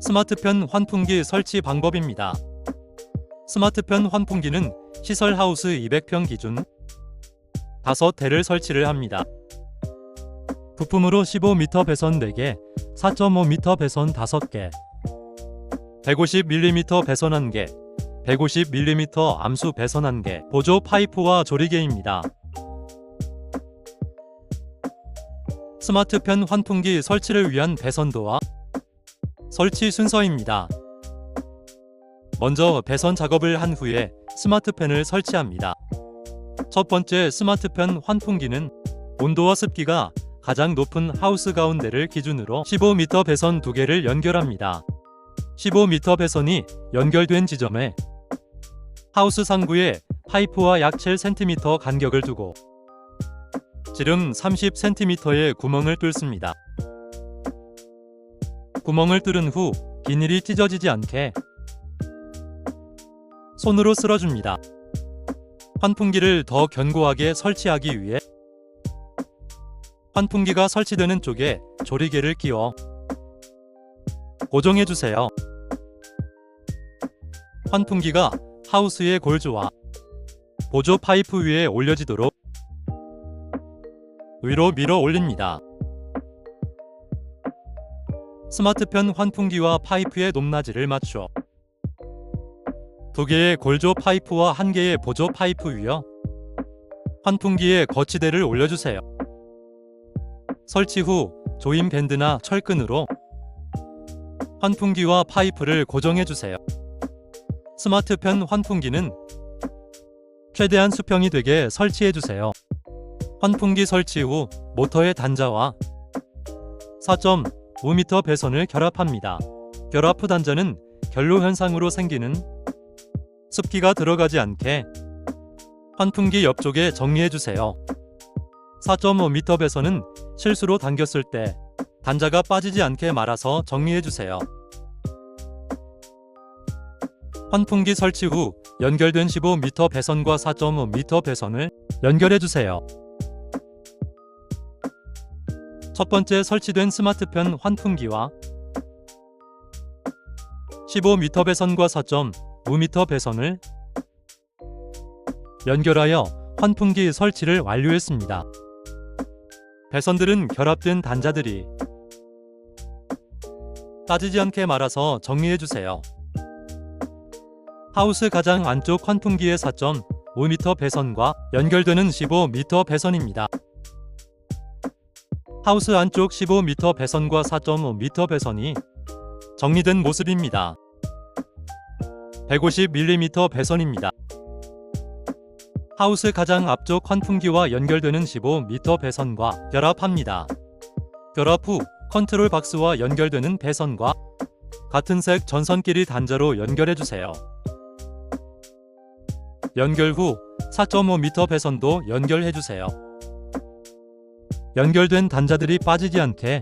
스마트편 환풍기 설치 방법입니다. 스마트편 환풍기는 시설 하우스 200평 기준 5대를 설치를 합니다. 부품으로 15m 배선 4개, 4.5m 배선 5개, 150mm 배선 1개, 150mm 암수 배선 1개, 보조 파이프와 조리개입니다. 스마트편 환풍기 설치를 위한 배선도와 설치 순서입니다. 먼저 배선 작업을 한 후에 스마트펜을 설치합니다. 첫 번째 스마트펜 환풍기는 온도와 습기가 가장 높은 하우스 가운데를 기준으로 15m 배선 두 개를 연결합니다. 15m 배선이 연결된 지점에 하우스 상부에 파이프와 약 7cm 간격을 두고 지름 30cm의 구멍을 뚫습니다. 구멍을 뚫은 후 비닐이 찢어지지 않게 손으로 쓸어줍니다. 환풍기를 더 견고하게 설치하기 위해 환풍기가 설치되는 쪽에 조리개를 끼워 고정해 주세요. 환풍기가 하우스의 골조와 보조 파이프 위에 올려지도록 위로 밀어 올립니다. 스마트편 환풍기와 파이프의 높낮이를 맞춰 두 개의 골조 파이프와 한 개의 보조 파이프 위여 환풍기에 거치대를 올려주세요. 설치 후 조임 밴드나 철끈으로 환풍기와 파이프를 고정해 주세요. 스마트편 환풍기는 최대한 수평이 되게 설치해 주세요. 환풍기 설치 후 모터의 단자와 4.5m 배선을 결합합니다. 결합 후 단자는 결로 현상으로 생기는 습기가 들어가지 않게 환풍기 옆쪽에 정리해 주세요. 4.5m 배선은 실수로 당겼을 때 단자가 빠지지 않게 말아서 정리해 주세요. 환풍기 설치 후 연결된 15m 배선과 4.5m 배선을 연결해 주세요. 첫 번째 설치된 스마트편 환풍기와 15m 배선과 4.5m 배선을 연결하여 환풍기 설치를 완료했습니다. 배선들은 결합된 단자들이 빠지지 않게 말아서 정리해 주세요. 하우스 가장 안쪽 환풍기의 4.5m 배선과 연결되는 15m 배선입니다. 하우스 안쪽 15m 배선과 4.5m 배선이 정리된 모습입니다. 150mm 배선입니다. 하우스 가장 앞쪽 환풍기와 연결되는 15m 배선과 결합합니다. 결합 후 컨트롤 박스와 연결되는 배선과 같은 색 전선끼리 단자로 연결해 주세요. 연결 후 4.5m 배선도 연결해 주세요. 연결된 단자들이 빠지지 않게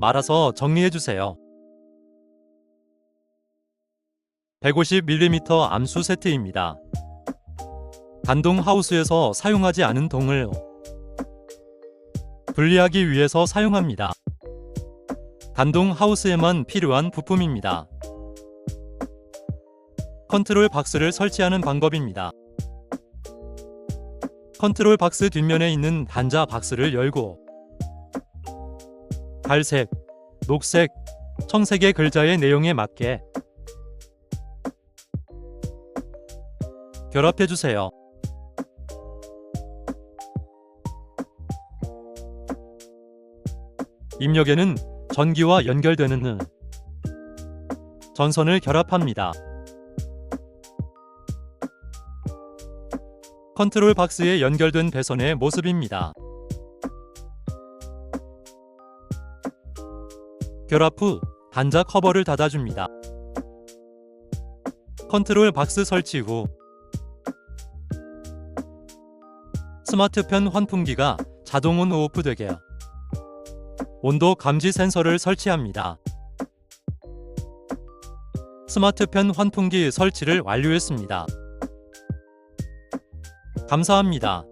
말아서 정리해 주세요. 150mm 암수 세트입니다. 단동 하우스에서 사용하지 않은 동을 분리하기 위해서 사용합니다. 단동 하우스에만 필요한 부품입니다. 컨트롤 박스를 설치하는 방법입니다. 컨트롤 박스 뒷면에 있는 단자 박스를 열고 갈색, 녹색, 청색의 글자의 내용에 맞게 결합해 주세요. 입력에는 전기와 연결되는 전선을 결합합니다. 컨트롤 박스에 연결된 배선의 모습입니다. 결합 후 단자 커버를 닫아줍니다. 컨트롤 박스 설치 후 스마트편 환풍기가 자동 온 오프 되게 온도 감지 센서를 설치합니다. 스마트편 환풍기 설치를 완료했습니다. 감사합니다.